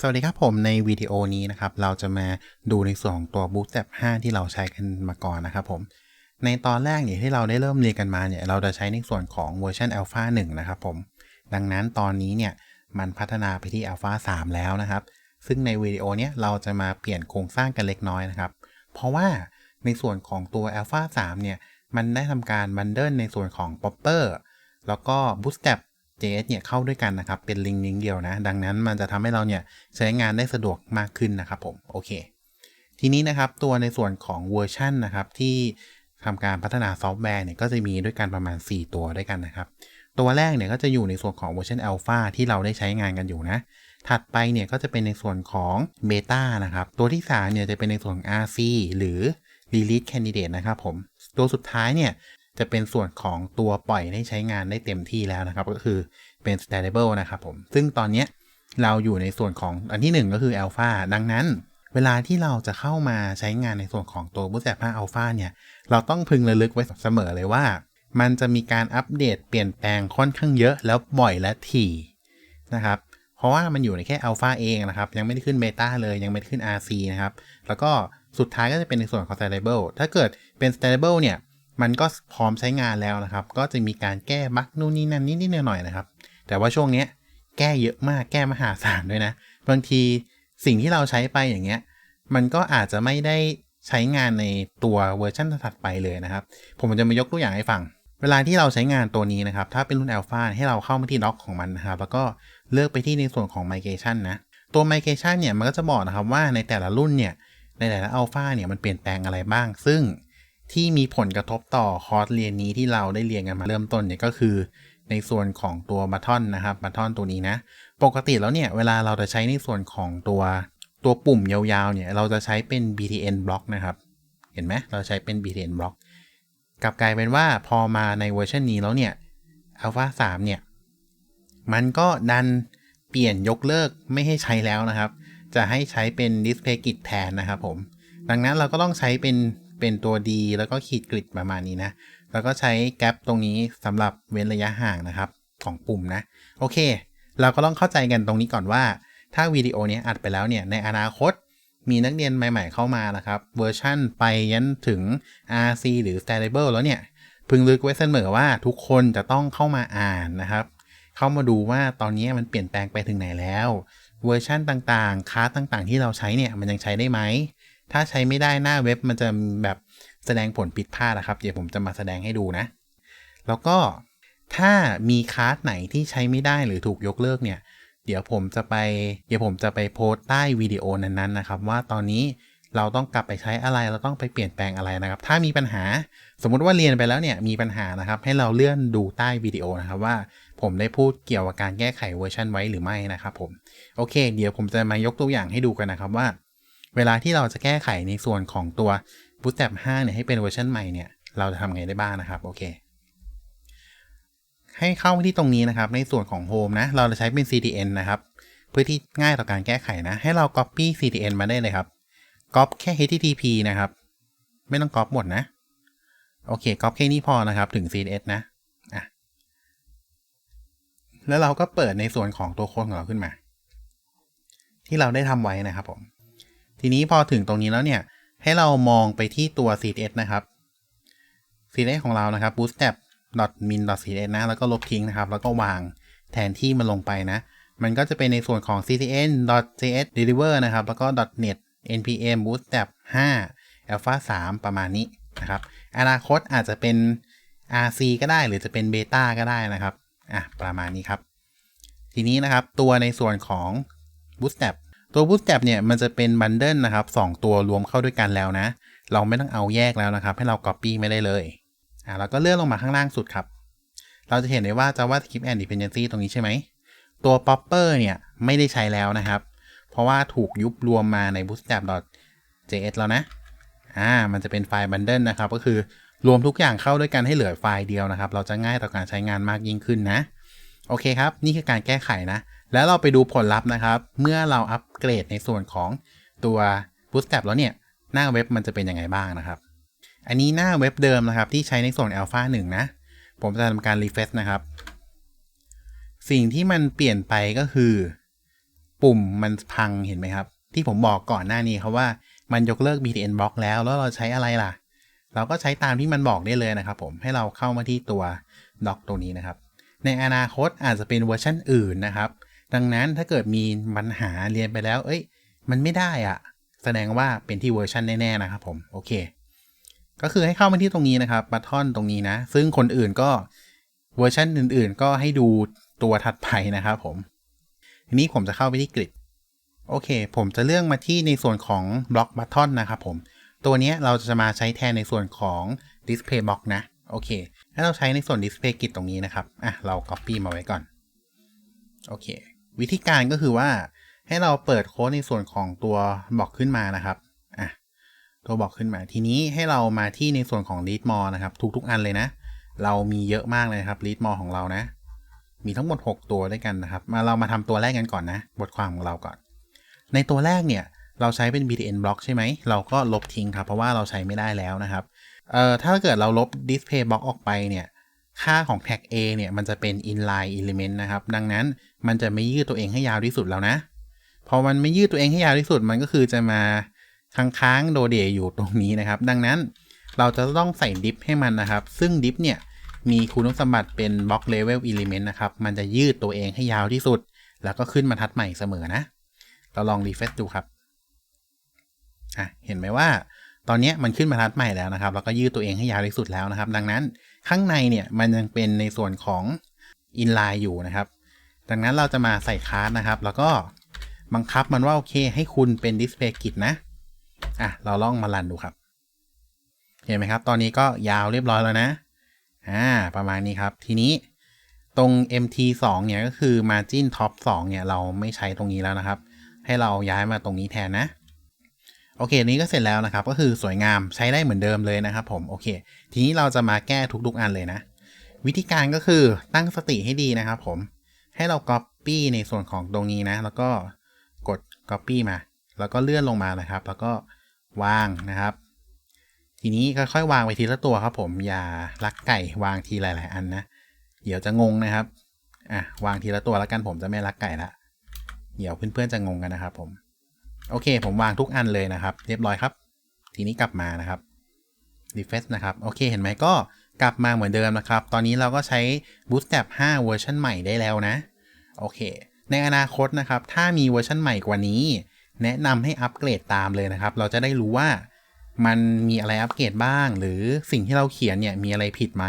สวัสดีครับผมในวิดีโอนี้นะครับ เราจะมาดูในส่วนของตัว Bootstrap 5 ที่เราใช้กันมาก่อนนะครับผมในตอนแรกเนี่ยที่เราได้เริ่มเรียนกันมาเนี่ยเราจะใช้ในส่วนของเวอร์ชัน Alpha 1 นะครับผม ดังนั้นตอนนี้เนี่ยมันพัฒนาไปที่ Alpha 3 แล้วนะครับ ซึ่งในวิดีโอเนี้ยเราจะมาเปลี่ยนโครงสร้างกันเล็กน้อยนะครับ เพราะว่าในส่วนของตัว Alpha 3 เนี่ยมันได้ทำการบันเดิลในส่วนของ Popper แล้วก็ Bootstrap JS เนี่ยเข้าด้วยกันนะครับ เป็นลิงก์ลิงก์เดียวนะ ดังนั้นมันจะทำให้เราเนี่ยใช้งานได้สะดวกมากขึ้นนะครับผม โอเค ทีนี้นะครับตัวในส่วนของเวอร์ชันนะครับ ที่ทำการพัฒนาซอฟต์แวร์เนี่ยก็จะมีด้วยกันประมาณ 4 ตัวด้วยกันนะครับ ตัวแรกเนี่ยก็จะอยู่ในส่วนของเวอร์ชัน Alpha ที่เราได้ใช้งานกันอยู่นะ ถัดไปเนี่ยก็จะเป็นในส่วนของ Beta นะครับ ตัวที่3เนี่ยจะเป็นในส่วนของ RC หรือ Release Candidate นะครับผม ตัวสุดท้ายเนี่ย จะเป็นส่วนของตัวปล่อยให้ใช้งานได้เต็มที่แล้วนะครับ ก็คือเป็น stable นะครับผม ซึ่งตอนนี้เราอยู่ในส่วนของอันที่ 1 ก็คือ alpha ดังนั้น เวลาที่เราจะเข้ามาใช้งานในส่วนของตัว bootstrap alpha เนี่ย เราต้องพึงระลึกไว้เสมอเลยว่า มันจะมีการอัปเดตเปลี่ยนแปลงค่อนข้างเยอะแล้วบ่อยและถี่นะครับเพราะว่ามันอยู่ในแค่ Alpha เองนะครับ ยังไม่ได้ขึ้น Beta เลยยังไม่ได้ขึ้น RC นะครับ แล้วก็สุดท้ายก็จะเป็นในส่วนของ stable ถ้าเกิดเป็น stable เนี่ย มันก็พร้อมใช้งานแล้วนะครับ ก็จะมีการแก้บั๊กนู่นนี่นั่นนิดๆหน่อยๆนะครับ แต่ว่าช่วงนี้แก้เยอะมากแก้มหาศาลด้วยนะ บางทีสิ่งที่เราใช้ไปอย่างเงี้ย มันก็อาจจะไม่ได้ใช้งานในตัวเวอร์ชันถัดไปเลยนะครับ ผมจะมายกตัวอย่างให้ฟัง เวลาที่เราใช้งานตัวนี้นะครับ ถ้าเป็นรุ่น Alpha ให้เราเข้ามาที่ด็อกของมันนะครับ แล้วก็เลือกไปที่ในส่วนของ Migration นะ ตัว Migration เนี่ยมันก็จะบอกนะครับว่าในแต่ละรุ่นเนี่ย ในแต่ละ Alpha เนี่ยมันเปลี่ยนแปลงอะไรบ้าง ซึ่ง ที่มีผลกระทบต่อคอร์สเรียนนี้ที่เราได้เรียนกันมาเริ่มต้นเนี่ยก็คือ ในส่วนของตัวบัตทอนนะครับบัตทอนตัวนี้นะ ปกติแล้วเนี่ยเวลาเราจะใช้ในส่วนของตัวตัวปุ่มยาวๆเนี่ยเราจะใช้เป็น btn บล็อกนะครับ เห็นไหมเราใช้เป็น btn บล็อกกลับกลายเป็นว่าพอมาในเวอร์ชันนี้แล้วเนี่ย alpha 3 เนี่ย มันก็ดันเปลี่ยนยกเลิกไม่ให้ใช้แล้วนะครับ จะให้ใช้เป็น display grid แทนนะครับผม ดังนั้นเราก็ต้องใช้เป็น เป็นตัว D แล้วก็ขีดกริดประมาณนี้นะ แล้วก็ใช้แกลบตรงนี้สำหรับเว้นระยะห่างนะครับ ของปุ่มนะ โอเค เราก็ต้องเข้าใจกันตรงนี้ก่อนว่า ถ้าวิดีโอนี้อัดไปแล้วเนี่ย ในอนาคตมีนักเรียนใหม่ ๆ เข้ามานะครับ เวอร์ชั่นไปยันถึง RC หรือ Stable แล้วเนี่ย พึงลึกไว้เสมอว่าทุกคนจะต้องเข้ามาอ่านนะครับ เข้ามาดูว่าตอนนี้มันเปลี่ยนแปลงไปถึงไหนแล้ว เวอร์ชันต่างๆคลาสต่างๆ ที่เราใช้เนี่ยมันยังใช้ได้ไหม ถ้าใช้ไม่ได้หน้าเว็บมันจะแบบแสดงผลผิดพลาดนะครับ เดี๋ยวผมจะมาแสดงให้ดูนะ แล้วก็ถ้ามีคลาสไหนที่ใช้ไม่ได้หรือถูกยกเลิกเนี่ย เดี๋ยวผมจะไป เดี๋ยวผมจะไปโพสต์ใต้วิดีโอนั้นๆนะครับ ว่าตอนนี้เราต้องกลับไปใช้อะไร เราต้องไปเปลี่ยนแปลงอะไรนะครับ ถ้ามีปัญหา สมมุติว่าเรียนไปแล้วเนี่ย มีปัญหานะครับ ให้เราเลื่อนดูใต้วิดีโอนะครับว่า ผมได้พูดเกี่ยวกับการแก้ไขเวอร์ชันไว้หรือไม่นะครับผม โอเค เดี๋ยวผมจะมายกตัวอย่างให้ดูกันนะครับว่า เวลาที่เราจะแก้ไขในส่วนของตัว Bootstrap 5 เนี่ยให้เป็นเวอร์ชันใหม่เนี่ยเราจะทำไงได้บ้างนะครับ โอเค ให้เข้าที่ตรงนี้นะครับ ในส่วนของ Home นะ เราจะใช้เป็น CDN นะครับ เพื่อที่ง่ายต่อการแก้ไขนะ ให้เรา Copy CDN มาได้เลยครับ Copy แค่ HTTP นะครับ ไม่ต้อง Copy หมดนะ โอเค Copy แค่นี้พอนะครับถึง CSS นะอะแล้วเราก็เปิดในส่วนของตัวโค้ดของเราขึ้นมา ที่เราได้ทำไว้นะครับผม ทีนี้พอถึงตรงนี้แล้วเนี่ย ให้เรามองไปที่ตัว CSS นะครับ CSS ของเรานะครับ bootstrap min css นะ แล้วก็ลบทิ้งนะครับ แล้วก็วางแทนที่มันลงไปนะ มันก็จะเป็นในส่วนของ ccn js deliver นะครับ แล้วก็ net npm bootstrap 5 alpha 3 ประมาณนี้นะครับ อนาคตอาจจะเป็น rc ก็ได้ หรือจะเป็น beta ก็ได้นะครับ อะ ประมาณนี้ครับ ทีนี้นะครับ ตัวในส่วนของ bootstrap ตัว Bootstrap เนี่ยมันจะเป็นบันเดิลนะครับ2ตัวรวมเข้าด้วยกันแล้วนะ เราไม่ต้องเอาแยกแล้วนะครับ ให้เรา Copy ไม่ได้เลยอ่าเราก็เลื่อนลงมาข้างล่างสุดครับ เราจะเห็นได้ว่า JavaScript and Dependency ตรงนี้ใช่ไหมตัว Popper เนี่ยไม่ได้ใช้แล้วนะครับ เพราะว่าถูกยุบรวมมาใน bootstrap.js แล้วนะอ่ามันจะเป็นไฟล์บันเดิลนะครับก็คือรวมทุกอย่างเข้าด้วยกันให้เหลือไฟล์เดียวนะครับ เราจะง่ายต่อการใช้งานมากยิ่งขึ้นนะ โอเคครับ นี่คือการแก้ไขนะ แล้วเราไปดูผลลัพธ์นะครับ เมื่อเราอัปเกรดในส่วนของตัว Bootstrap แล้วเนี่ย หน้าเว็บมันจะเป็นยังไงบ้างนะครับ อันนี้หน้าเว็บเดิมนะครับ ที่ใช้ในส่วน Alpha 1 นะ ผมจะทำการ refresh นะครับ สิ่งที่มันเปลี่ยนไปก็คือ ปุ่มมันพังเห็นไหมครับ ที่ผมบอกก่อนหน้านี้ครับว่ามันยกเลิก btn block แล้วแล้วเราใช้อะไรล่ะ เราก็ใช้ตามที่มันบอกได้เลยนะครับ ผมให้เราเข้ามาที่ตัว dock ตรงนี้นะครับ ในอนาคตอาจจะเป็นเวอร์ชันอื่นนะครับ ดังนั้นถ้าเกิดมีปัญหาเรียนไปแล้ว เอ้ย มันไม่ได้อะแสดงว่าเป็นที่เวอร์ชันแน่ๆนะครับผม โอเค ก็คือให้เข้ามาที่ตรงนี้นะครับบัตทอนตรงนี้นะ ซึ่งคนอื่นก็เวอร์ชันอื่นๆ ก็ให้ดูตัวถัดไปนะครับผมทีนี้ผมจะเข้าไปที่กริดโอเค ผมจะเลือกมาที่ในส่วนของบล็อกบัตทอนนะครับผม ตัวนี้เราจะมาใช้แทนในส่วนของ Display Box นะ โอเคให้เราใช้ในส่วน Display Grid ตรงนี้นะครับ อะ เรา Copy มาไว้ก่อน โอเค วิธีการก็คือว่าให้เราเปิดโค้ดในส่วนของตัวบอกขึ้นมานะครับอะตัวบอกขึ้นมาทีนี้ให้เรามาที่ในส่วนของ Read More นะครับ ทุกๆอันเลยนะ เรามีเยอะมากเลยครับ Read More ของเรานะ มีทั้งหมด 6 ตัวด้วยกันนะครับ มาเรามาทำตัวแรกกันก่อนนะ บทความของเราก่อน ในตัวแรกเนี่ยเราใช้เป็น btn block ใช่ไหม เราก็ลบทิ้งครับ เพราะว่าเราใช้ไม่ได้แล้วนะครับ เอ่อ ถ้าเกิดเราลบ display block ออกไปเนี่ย ค่าของ tag a เนี่ยมันจะเป็น inline element นะครับ ดังนั้นมันจะไม่ยืดตัวเองให้ยาวที่สุดแล้วนะ พอมันไม่ยืดตัวเองให้ยาวที่สุด มันก็คือจะมาค้างๆโดเดอยู่ตรงนี้นะครับ ดังนั้นเราจะต้องใส่ div ให้มันนะครับ ซึ่ง div เนี่ยมีคุณสมบัติเป็น block level element นะครับ มันจะยืดตัวเองให้ยาวที่สุด แล้วก็ขึ้นมาทัดใหม่เสมอนะ เราลอง refresh ดูครับ อะ เห็นไหมว่า ตอนนี้มันขึ้นมาทัดใหม่แล้วนะครับ แล้วก็ยืดตัวเองให้ยาวที่สุดแล้วนะครับ ดังนั้นข้างในเนี่ยมันยังเป็นในส่วนของ inline อยู่นะครับ ดังนั้นเราจะมาใส่คาร์ดนะครับ แล้วก็บังคับมันว่าโอเค ให้คุณเป็น display grid นะ อะ เราลองมารันดูครับ เห็นไหมครับ ตอนนี้ก็ยาวเรียบร้อยแล้วนะ อ่า ประมาณนี้ครับ ทีนี้ตรง MT2 เนี่ยก็คือ margin top 2 เนี่ย เราไม่ใช้ตรงนี้แล้วนะครับ ให้เราย้ายมาตรงนี้แทนนะ โอเคนี้ก็เสร็จแล้วนะครับ ก็คือสวยงามใช้ได้เหมือนเดิมเลยนะครับผมโอเค ทีนี้เราจะมาแก้ทุกๆอันเลยนะ วิธีการก็คือตั้งสติให้ดีนะครับผม ให้เรา copy ในส่วนของตรงนี้นะ แล้วก็กด copy มา แล้วก็เลื่อนลงมานะครับ แล้วก็วางนะครับ ทีนี้ค่อยๆวางไปทีละตัวครับ ผมอย่าลักไก่วางทีหลาย ๆ อันนะ เดี๋ยวจะงงนะครับอะวางทีละตัวแล้วกันผมจะไม่ลักไก่ละเดี๋ยวเพื่อนๆจะงงกันนะครับผม โอเค ผมวางทุกอันเลยนะครับ เรียบร้อยครับ ทีนี้กลับมานะครับ refresh นะครับ โอเค เห็นไหมก็กลับมาเหมือนเดิมนะครับ ตอนนี้เราก็ใช้ Bootstrap 5 เวอร์ชันใหม่ได้แล้วนะ โอเค ในอนาคตนะครับ ถ้ามีเวอร์ชันใหม่กว่านี้ แนะนำให้อัปเกรดตามเลยนะครับ เราจะได้รู้ว่ามันมีอะไรอัปเกรดบ้าง หรือสิ่งที่เราเขียนเนี่ยมีอะไรผิดไหม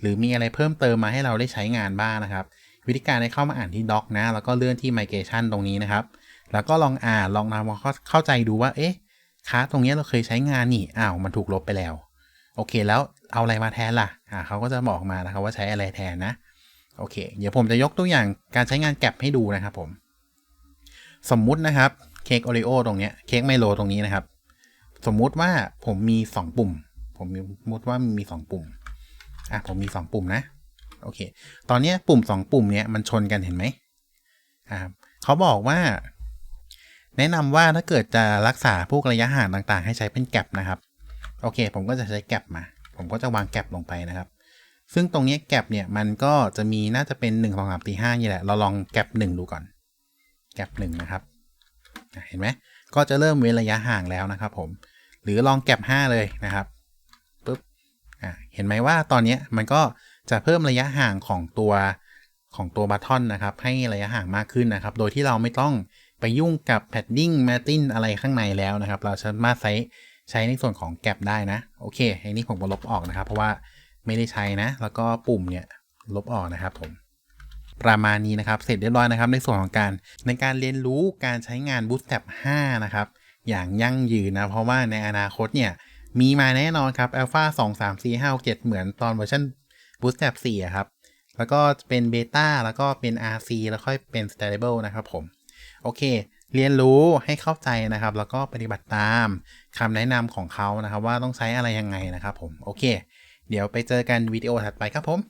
หรือมีอะไรเพิ่มเติมมาให้เราได้ใช้งานบ้างนะครับ วิธีการให้เข้ามาอ่านที่ doc นะ แล้วก็เลื่อนที่ migration ตรงนี้นะครับ แล้วก็ลองอ่านลองทำความเข้าใจดูว่า เอ๊ะคลาตรงนี้เราเคยใช้งานนี่อ้าวมันถูกลบไปแล้ว โอเคแล้วเอาอะไรมาแทนล่ะอ่าเขาก็จะบอกมานะครับว่าใช้อะไรแทนนะ โอเค เดี๋ยวผมจะยกตัวอย่างการใช้งานแกลบให้ดูนะครับผม สมมุตินะครับเค้กโอริโอตรงเนี้ยเค้กไมโลตรงนี้นะครับ สมมุติว่าผมมี 2 ปุ่ม ผมสมมติว่ามี 2 ปุ่มอะผมมี 2 ปุ่มนะโอเค ตอนนี้ปุ่ม 2 ปุ่มเนี้ยมันชนกันเห็นไหมอ่าเขาบอกว่า แนะนำว่าถ้าเกิดจะรักษาพวกระยะห่างต่างๆ ให้ใช้เป็นแกลบนะครับ โอเค ผมก็จะใช้แกลบมา ผมก็จะวางแกลบลงไปนะครับ ซึ่งตรงนี้แกลบเนี่ยมันก็จะมีน่าจะเป็น 1 2 3 4 5นี่แหละ เราลองแกลบ1ดูก่อน แกลบ1นะครับ เห็นไหม ก็จะเริ่มเว้นระยะห่างแล้วนะครับผม หรือลองแกลบ5เลยนะครับปุ๊บเห็นไหมว่าตอนนี้มันก็จะเพิ่มระยะห่างของตัวของตัวบัตทอนนะครับ ให้ระยะห่างมากขึ้นนะครับ โดยที่เราไม่ต้อง ไปยุ่งกับแพดดิ้งแมตตินอะไรข้างในแล้วนะครับ เราสามารถใช้ใช้ในส่วนของแกลบได้นะ โอเคอันนี้ผมลบออกนะครับ เพราะว่าไม่ได้ใช้นะ แล้วก็ปุ่มเนี่ยลบออกนะครับผมประมาณนี้นะครับเสร็จเรียบร้อยนะครับ ในส่วนของการในการเรียนรู้การใช้งาน Bootstrap 5 นะครับ อย่างยั่งยืนนะ เพราะว่าในอนาคตเนี่ย มีมาแน่นอนครับ Alpha 2 3 4 5 6 7 เหมือนตอนเวอร์ชัน Bootstrap 4 ครับ แล้วก็เป็นเบต้าแล้วก็เป็น RC แล้วค่อยเป็น Stable นะครับผม โอเค เรียนรู้ให้เข้าใจนะครับ แล้วก็ปฏิบัติตามคำแนะนำของเขานะครับ ว่าต้องใช้อะไรยังไงนะครับผม โอเค เดี๋ยวไปเจอกันวิดีโอถัดไปครับผม